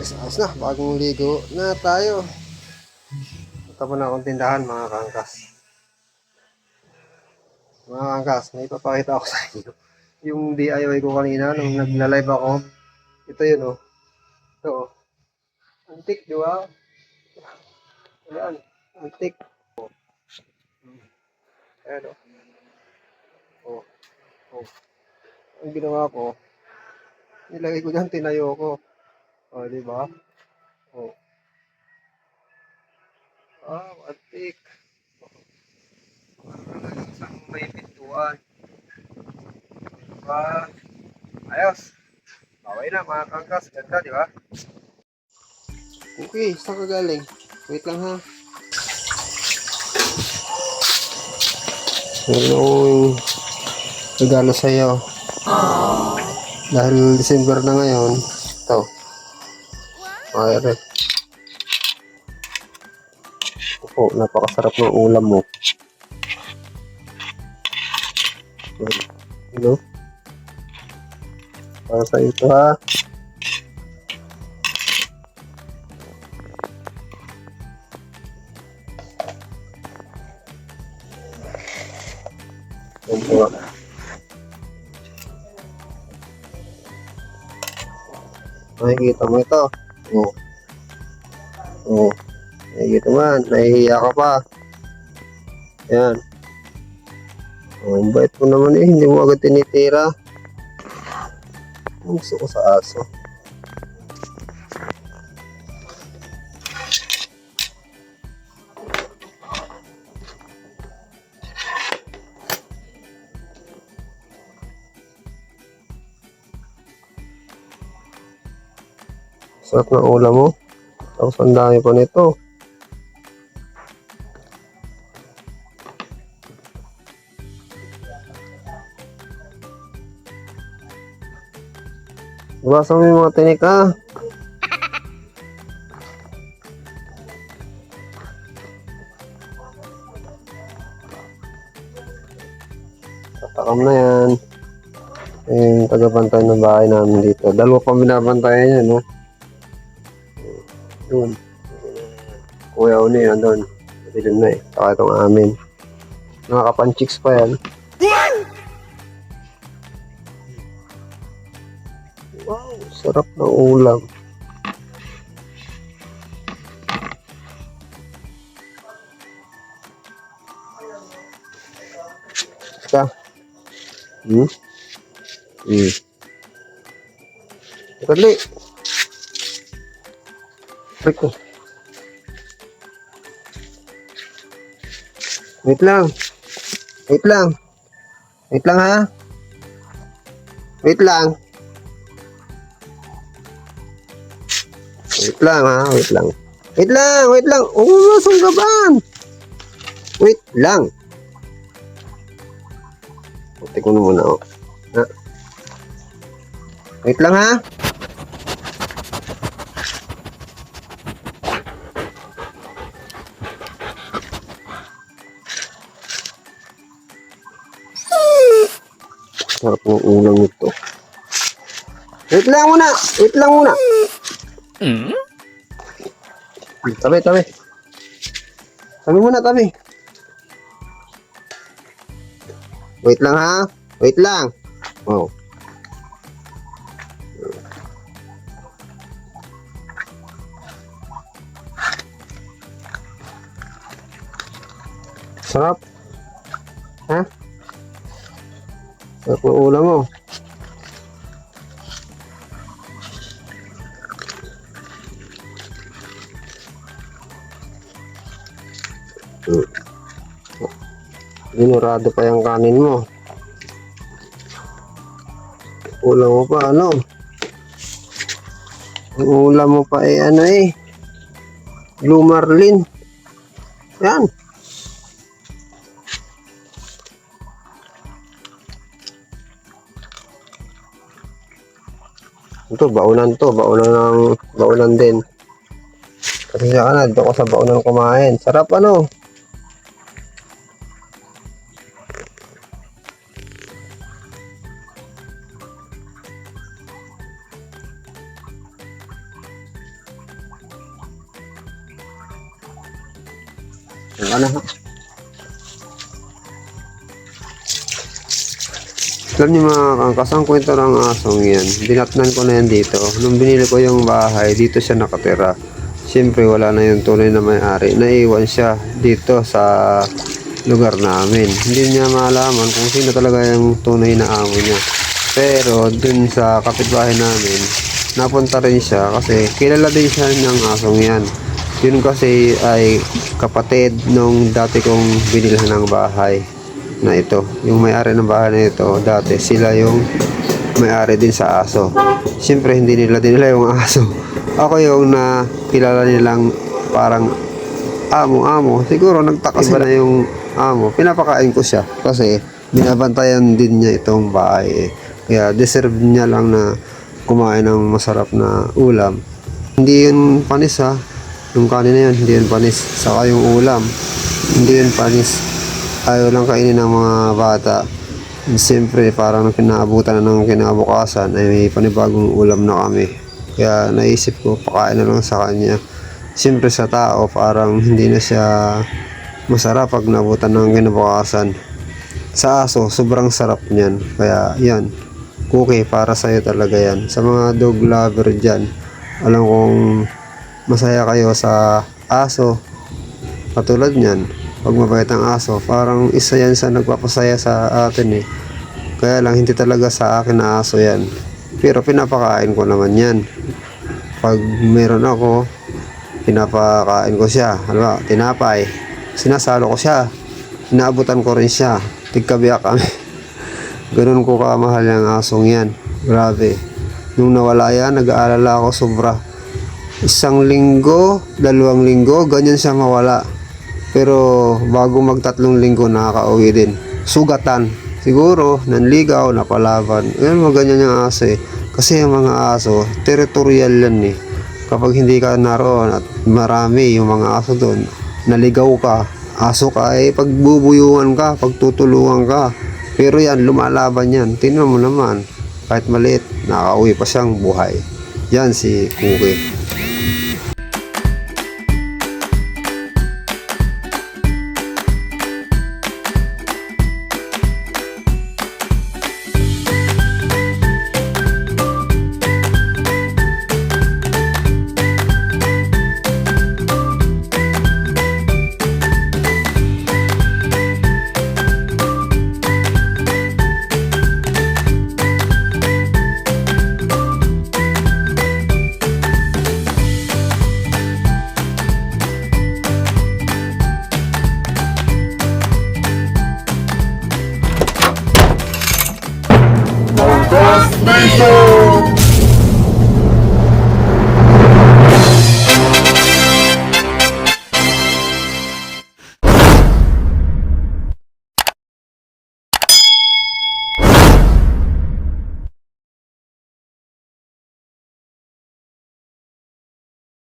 Yes, ayos na. Bagong ligo na tayo. Punta na akong tindahan mga kangkas. Mga kangkas, may papakita ako sa inyo. Yung DIY ko kanina nung nagla-live ako. Ito yun oh. Ito oh. Antik, di ba? Ayan. Antik. Oh. Ayan oh. Oh. Oh. Ang ginawa ko, nilagay ko dyan, tinayo ko. O, di ba? O. Ah, antik. Talagang sa may pintuan. Diba? Ayos. Baway na, mga kangkas. Ganda, di ba? Okay, saan ka galing? Wait lang ha. Hello, regalo sa'yo. Dahil December na ngayon. Aray. Opo, napakasarap ng ulam mo. Hello? Para sa ito ha. Yan po. Nakikita mo ito. Oo. Oo. Nakikita mo yan. Nahihiya ka pa. Yan. Oh, bait mo naman eh. Hindi mo agad tinitira. Ang gusto ko sa aso. Sarap ng ulam mo. Tapos ang dami pa nito. Iwasan mo yung mga tinik ah. Tatakam na yan. Yung tagabantay ng bahay namin dito. Dalawa pa binabantayan niya, no? Yun. Kuya Uni, nandun. Madilim na eh. Saka itong amin. Nakakapanchiks pa yan. Wow, sarap ng ulam. Ka? Hmm? Hmm. Kadali. Break ko. Wait lang. Wait lang. Wait lang ha. Wait lang. Wait lang ha. Wait lang. Wait lang. Wait lang. Oh, sunggaban. Wait lang. Puti ko na muna. Oh. Ha? Wait lang ha. Sarap ng ulam nito. Wait lang muna! Wait lang muna! Tabi, tabi. Tabi muna, tabi. Wait lang ha. Wait lang. Oh. Sarap. Sarap ng ulam mo. Dinurado pa yung kanin mo. Ulam mo pa, ano? Ulam mo pa eh, ano eh. Blue Marlin. Yan. Ito, baunan to. Baunan ng, baunan din. Pasensya ka na, dito sa baunan kumain. Sarap ano. Ano na? Alam niyo mga kangkas, ang kwento ng asong yan, dinatnan ko na yan dito. Nung binili ko yung bahay, dito siya nakatira. Siyempre wala na yung tunay na may-ari. Naiwan siya dito sa lugar namin. Hindi niya malaman kung sino talaga yung tunay na amo niya. Pero dun sa kapitbahay namin, napunta rin siya kasi kilala din siya ng asong yan. Yun kasi ay kapatid nung dati kong binilhan ng bahay na ito. Yung may-ari ng bahay na ito, dati sila yung may-ari din sa aso. Siyempre hindi nila dinala yung aso. Ako yung nakilala nilang parang amo-amo. Siguro nagtaka sila yung amo. Pinapakain ko siya kasi binabantayan din niya itong bahay. eh. Kaya deserve niya lang na kumain ng masarap na ulam. Hindi yun panis ha. Yung kanin na yun, hindi yun panis. Saka yung ulam, hindi yun panis. Ayaw lang kainin ng mga bata. Siyempre, parang nung pinaabutan na ng kinabukasan, ay may panibagong ulam na kami. Kaya naisip ko, pakain na lang sa kanya. Siyempre sa tao, parang hindi na siya masarap pag nabutan ng kinabukasan. Sa aso, sobrang sarap niyan. Kaya yan, cookie para sa'yo talaga yan. Sa mga dog lover dyan, alam kong masaya kayo sa aso. Katulad niyan, pag mabait ang aso, parang isa yan sa nagpapasaya sa atin eh. Kaya lang hindi talaga sa akin na aso yan. Pero pinapakain ko naman yan. Pag meron ako, pinapakain ko siya. Halimbawa, tinapay. Sinasalo ko siya. Inaabutan ko rin siya. Tigkabiyak kami. Ganun ko kamahal yung asong yan. Grabe. Nung nawala yan, nag-aalala ako sobra. Isang linggo, dalawang linggo, ganyan siya mawala. Pero bago magtatlong linggo, nakaka-uwi din. Sugatan. Siguro, nanligaw, napalaban. Yan, mga ganyan yung aso eh. Kasi yung mga aso, territorial yan eh. Kapag hindi ka naroon at marami yung mga aso doon, naligaw ka, aso ka eh, pagbubuyuan ka, pagtutulungan ka. Pero yan, lumalaban yan. Tingnan mo naman, kahit maliit, nakauwi pa siyang buhay. Yan si Cookie.